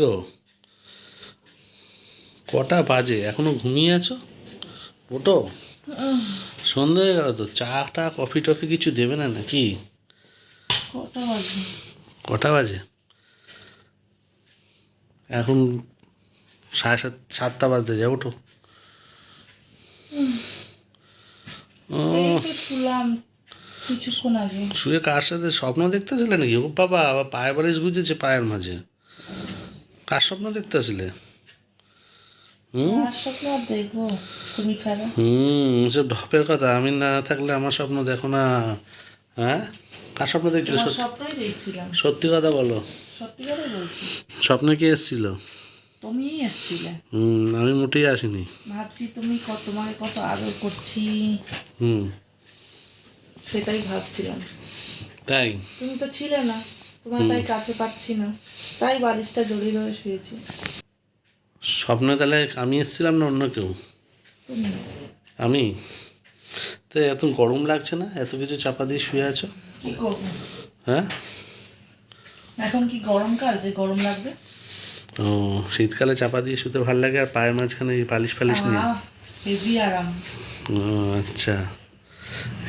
গো কটা বাজে? এখনও ঘুমিয়ে আছো? ওটো সন্ধে হয়ে গেল তো। চা টা কফি টফি কিছু দেবে না নাকি? কটা বাজে? কটা বাজে? এখন সাড়ে সাত সাতটা বাজতে এই তো শুয়ে কার সাথে? স্বপ্ন দেখতেছিলে নাকি? ও বাবা আবার পায়ে বালিশ গুজেছে পায়ের মাঝে। কার স্বপ্ন দেখতেছিলে? হুম? তুমি ছাড়া। হুম সব ঢপের কথা। আমি না থাকলে আমার স্বপ্ন দেখো না। হ্যাঁ? কার স্বপ্ন দেখছিলে? সত্যি- কথা বলো। স্বপ্নে কি এসেছিল? তুমিই এসছিলে। হুম আমি মোটেই আসিনি। ভাবছি তুমি কত তোমার কত আদর করছি। হুম। সেটাই ভাবছিলাম। তাই? তুমি তো ছিলে না। তোমার তাই কাছে পাচ্ছি না। তাই বালিশটা জড়িয়ে ধরে শুয়েছি। স্বপ্নে তাহলে আমি এসেছিলাম না অন্য কেউ? আমি? তো এত গরম লাগছে না? এত কিছু চাপা দিয়ে শুয়ে আছো? হ্যাঁ? এখন কি গরমকাল যে গরম লাগবে? ও শীতকালে চাপা দিয়ে শুতে ভালো লাগে আর পায়ের মাঝখানে এই পালিশ ফালিশ নিয়ে। হেভি আরাম। ও আচ্ছা।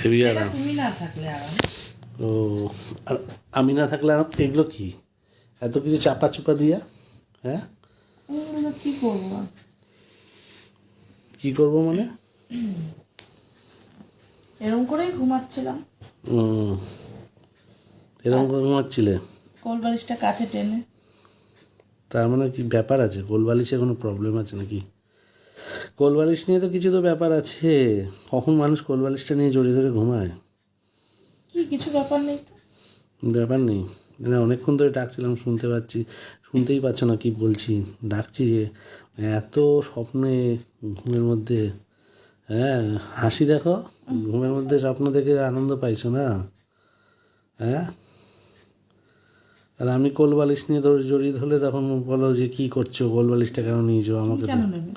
হেভি আরাম। তুমি না থাকলে আরাম। ও আর আমি না থাকলে এগুলো কি? এত কিছু চাপা চুপা দিয়া হ্যাঁ? কি করব? কি করব মানে? এরম করেই ঘুমাচ্ছিলাম। ও এরকম করে ঘুমাচ্ছিলে? কোল বালিশটা কাছে টেনে। তার মানে কি ব্যাপার আছে? কোলবালিশে কোনো প্রবলেম আছে নাকি? কোলবালিশ নিয়ে তো কিছু তো ব্যাপার আছে। কখন মানুষ কোলবালিশটা নিয়ে জড়িয়ে ধরে ঘুমায়? কি কিছু ব্যাপার নেই তো? ব্যাপার নেই। না অনেকক্ষণ ধরে ডাকছিলাম শুনতে পাচ্ছি। শুনতেই পাচ্ছ না কি বলছি। ডাকছি যে এত স্বপ্নে ঘুমের মধ্যে হ্যাঁ হাসি দেখো। ঘুমের মধ্যে স্বপ্ন দেখে আনন্দ পাইছো না? হ্যাঁ? আর আমি কোল বালিশ নিয়ে ধরে জড়িয়ে ধরলে তখন বলো যে কি করছ কোল বালিশটা কেন নিয়েছো আমাকে কেন নেবে?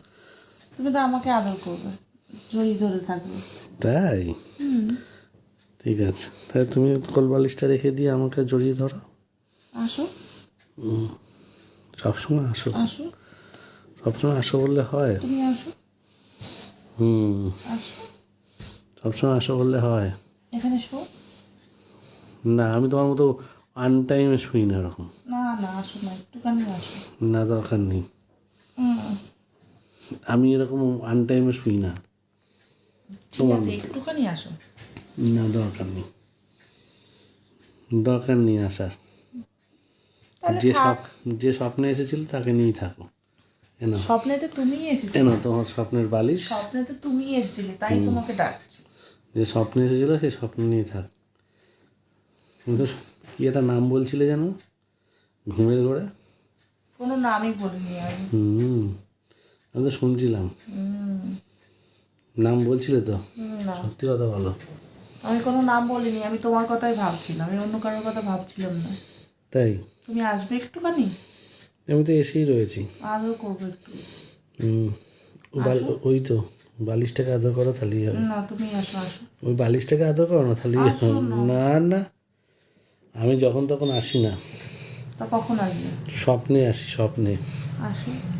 তুমি তো আমাকে আদর করবে জড়িয়ে ধরে থাকবে। তাই? ঠিক আছে। তাহলে তুমি কোল বালিশটা রেখে দিয়ে আমাকে জড়িয়ে ধরো। আসো। সবসময় আসো। আসো। সবসময় আসো বললে হয়। তুমি আসো। হুম। আসো। সবসময় আসো বললে হয়। এখানে শো। না আমি তোমার মতো আন টাইমে শুই না এরকম। না না আসো না একটুখানি আসো। না দরকার নেই। আমি এরকম আন টাইমে শুই না। ঠিক আছে একটুখানি আসো। না দরকার নেই। দরকার নেই আসার যে থাক। স্বপ যে স্বপ্নে এসেছিল তাকে নিয়েই থাকো। এনো স্বপ্নেতে তুমিই এসেছিলে। এনো তোমার স্বপ্নের বালিশ। স্বপ্নেতে তুমিই এসেছিলে তাই তোমাকে ডাকছি। যে স্বপ্নে এসেছিল সেই স্বপ্ন নিয়ে থাক। কিন্তু কি একটা নাম বলছিলে যেন? ঘুমের ঘরে? কোনো নামই বলিনি আমি। হুম আমি তো শুনছিলাম। নাম বলছিলে তো? সত্যি কথা বলো। আমি কোনো নাম বলিনি আমি তোমার কথাই ভাবছিলাম আমি অন্য কারোর কথা ভাবছিলাম না। তাই? তুমি আসবে একটুখানি? আমি তো এসেই রয়েছি। আদর করব একটু। হুম, ওই তো বালিশটাকে আদর করো তাহলেই হবে। না তুমি আসো আসো। ওই বালিশটাকে আদর করো না তাহলেই না। না আমি যখন তখন আসি না। তা কখন আসবে? স্বপ্নে আসি স্বপ্নে।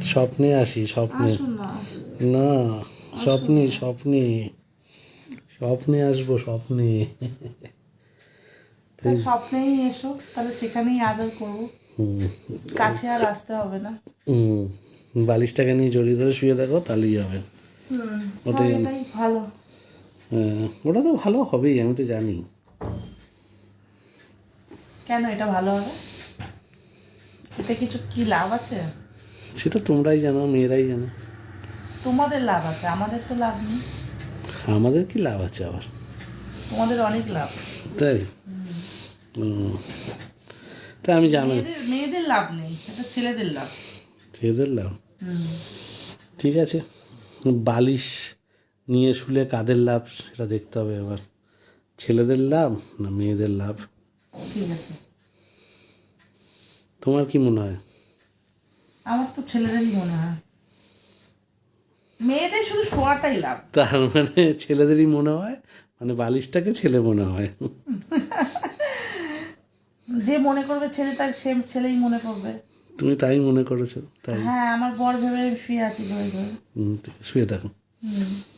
স্বপ্নে আসি স্বপ্নে। না। স্বপ্নে স্বপ্নে। স্বপ্নে আসব স্বপ্নে। স্বপ্নেই এসো তাহলে সেখানেই আদর করব। কাছে আর আসতে হবে না। হুম। বালিশটাকে নিয়ে জড়িয়ে ধরে শুয়ে দেখো তাহলেই হবে। ওটাই ভালো। হ্যাঁ, ওটা তো ভালো হবেই আমি তো জানি। কেন এটা ভালো হবে? এতে কিছু কি লাভ আছে? সেটা তোমরাই জানো মেয়েরাই জানো। তোমাদের লাভ আছে আমাদের তো লাভ নেই। আমাদের কি লাভ আছে আবার? তোমাদের অনেক লাভ। তাই? হুম। তা আমি জানি। মেয়েদের লাভ নেই এটা ছেলেদের লাভ। ছেলেদের লাভ? ঠিক আছে। বালিশ নিয়ে শুলে কাদের লাভ সেটা দেখতে হবে এবার ছেলেদের লাভ না মেয়েদের লাভ? ঠিক আছে। তোমার কি মনে হয়? আমার তো ছেলেদেরই মনে হয়। মেয়েদের শুধু শোয়াটাই লাভ। তার মানে ছেলেদেরই মনে হয় মানে বালিশটাকে ছেলে মনে হয়। যে মনে করবে ছেলে তার সে ছেলেই মনে করবে। তুমি তাই মনে করেছ তাই? হ্যাঁ আমার বর ভেবে শুয়ে আছি ধরে ধরে। শুয়ে থাকো। হুম।